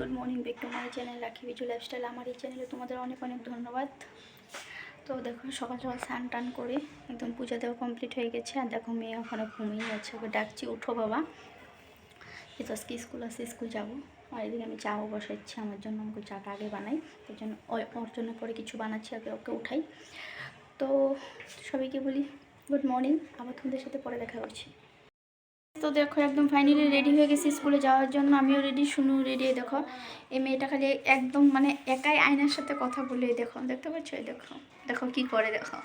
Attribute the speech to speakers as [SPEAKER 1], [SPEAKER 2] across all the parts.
[SPEAKER 1] Good morning back to my channel Rakhi Biju lifestyle. আমার এই চ্যানেলে তোমাদের অনেক অনেক ধন্যবাদ। তো দেখো, সকাল সকাল স্নান টান করে একদম পূজা দেওয়া কমপ্লিট হয়ে গেছে। আর দেখো, মেয়ে ওখানে ঘুমিয়ে যাচ্ছে ওকে ডাকছি উঠো বাবা। এই তো আজকে স্কুল আছে, স্কুল যাব। আর এদিকে আমি চাও বসাচ্ছি, আমার জন্য আমাকে চাটা আগে বানাই। তার জন্য ওর জন্য পরে কিছু বানাচ্ছি, আগে ওকে উঠাই। তো সবাইকে বলি, গুড মর্নিং। আবার তোমাদের সাথে পরে দেখা করছি। তো দেখো, একদম ফাইনালি রেডি হয়ে গেছি স্কুলে যাওয়ার জন্য। আমিও রেডি শুনু রেডি দেখো। এই মেয়েটা খালি একদম মানে একাই আয়নার সাথে কথা বলে দেখো, দেখতে পাচ্ছ? এই দেখো দেখো কি করে, দেখো।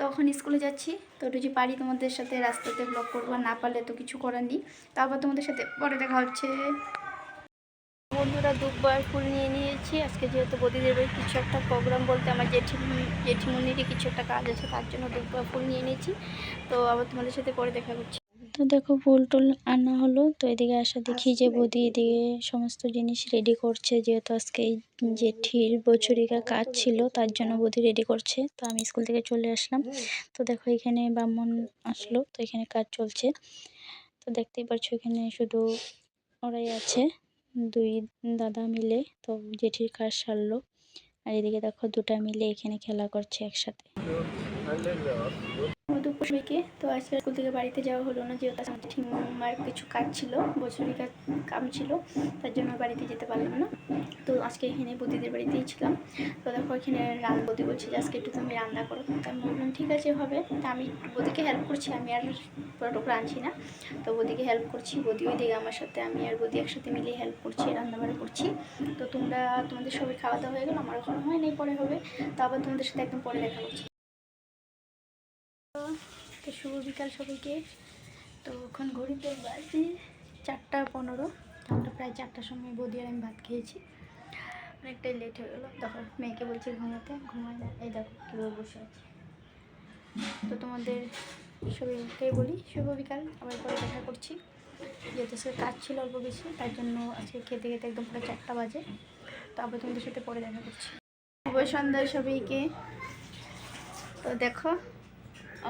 [SPEAKER 1] তখন স্কুলে যাচ্ছি। তো যদি পারি তোমাদের সাথে রাস্তাতে ব্লগ করব না পারলে তো কিছু করার নেই। তারপর তোমাদের সাথে পরে দেখা হচ্ছে। বন্ধুরা দুবার ফুল নিয়ে নিয়েছি। আজকে যেহেতু বদিদের বাড়ি কিছু একটা প্রোগ্রাম বলতে আমার জেঠিমুনি জেঠিমুনিরই কিছু একটা কাজ আছে, তার জন্য দুবার ফুল নিয়ে নিয়েছি। তো আবার তোমাদের সাথে পরে দেখা করছি তো দেখো ফুল টুল আনা হলো তো এদিকে আসা দেখি যে বৌদি এদিকে সমস্ত জিনিস রেডি করছে যেহেতু আজকে এই জেঠির বছরিকার কাজ ছিল তার জন্য বৌদি রেডি করছে তো আমি স্কুল থেকে চলে আসলাম। তো দেখো এখানে ব্রাহ্মণ আসলো তো এখানে কাজ চলছে। তো দেখতেই পাচ্ছ এখানে শুধু ওরাই আছে দুই দাদা মিলে তো জেঠির কাজ সারলো। আর এদিকে দেখো দুটা মিলে এখানে খেলা করছে একসাথে। দুপুর সবাইকে তো আজকে স্কুল থেকে বাড়িতে যাওয়া হলো না, যেহেতু আমার ঠিমার কিছু কাজ ছিল বছরিকার কাম ছিল, তার জন্য বাড়িতে যেতে পারলাম না। তো আজকে এখানে বদিদের বাড়িতেই ছিলাম। তো দেখো এখানে রান, বদি বলছে যে আজকে একটু তুমি রান্না করো। তো আমি বললাম, ঠিক আছে, হবে। তা আমি বদিকে হেল্প করছি, আমি আর পুরো টুকরো আনছি না। তো বদিকে হেল্প করছি, বদি ওই দিকে আমার সাথে, আমি আর বদি একসাথে মিলিয়ে হেল্প করছি, রান্নাবাড়া করছি। তো তোমরা, তোমাদের সবাই খাওয়া দাওয়া হয়ে গেলো আমার এখন হয় নাই, পরে হবে। তো আবার তোমাদের সাথে একদম পরে দেখা করছি তো শুভ বিকাল সবাইকে। তো এখন ঘড়িতে বাজে চারটা পনেরো। আমরা প্রায় চারটার সময় বৌদি আর আমি ভাত খেয়েছি। অনেকটাই লেট হয়ে গেলো। দেখো, মেয়েকে বলছি ঘুমাতে। ঘুমায় না। এই দেখো, কীভাবে বসে আছে। তো তোমাদের সবাইকে বলি শুভ বিকাল। আবার পরে দেখা করছি। যেহেতু সে কাজ ছিল অল্প বেশি, তার জন্য আজকে খেতে খেতে একদম পুরো চারটা বাজে। তো আবার তোমাদের সাথে পরে দেখা করছি। শুভ সন্ধ্যা সবাইকে। তো দেখো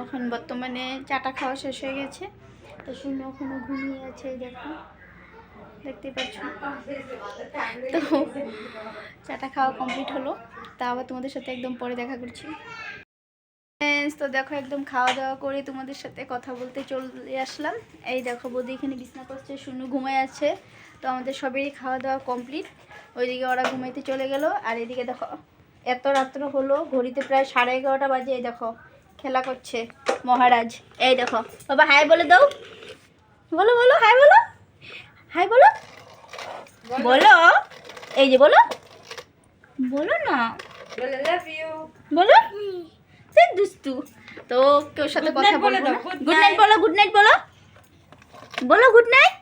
[SPEAKER 1] এখন বর্তমানে চাটা খাওয়া শেষ হয়ে গেছে। তো শূন্য ওখানে ঘুমিয়ে আছে দেখো। দেখতে পাচ্ছ? তো চাটা খাওয়া কমপ্লিট হলো। তা আবার তোমাদের সাথে একদম পরে দেখা করছি। তো দেখো একদম খাওয়া দাওয়া করে তোমাদের সাথে কথা বলতে চলে আসলাম। এই দেখো, বৌদি এখানে বিছনা করছে শুনু ঘুমায় আছে। তো আমাদের সবেরই খাওয়া দাওয়া কমপ্লিট। ওইদিকে ওরা ঘুমাইতে চলে গেল। আর এদিকে দেখো, এত রাত্র হলো, ঘড়িতে প্রায় সাড়ে এগারোটা বাজে, এই দেখো। খেলা করছে মহারাজ। এই দেখো বাবা হাই বলে দাও। বলো বলো হাই বলো। হাই বলো। বলো। এই যে বলো। বলো না। বলো সে দুষ্টু। তো কেউ সাথে কথা
[SPEAKER 2] বলে দাও,
[SPEAKER 1] গুড নাইট বলো গুড নাইট বলো। বলো গুড নাইট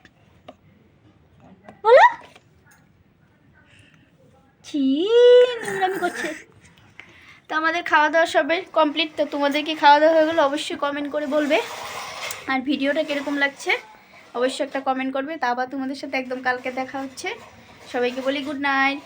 [SPEAKER 1] বলো। ছি নোংরামি করছে। তো আমাদের খাওয়া দাওয়া সবে কমপ্লিট তো তোমাদের কি খাওয়া দাওয়া হয়ে গেলো অবশ্যই কমেন্ট করে বলবে। আর ভিডিওটা কীরকম লাগছে অবশ্যই একটা কমেন্ট করবে, তা আবার তোমাদের সাথে একদম কালকে দেখা হচ্ছে। সবাইকে বলি গুড নাইট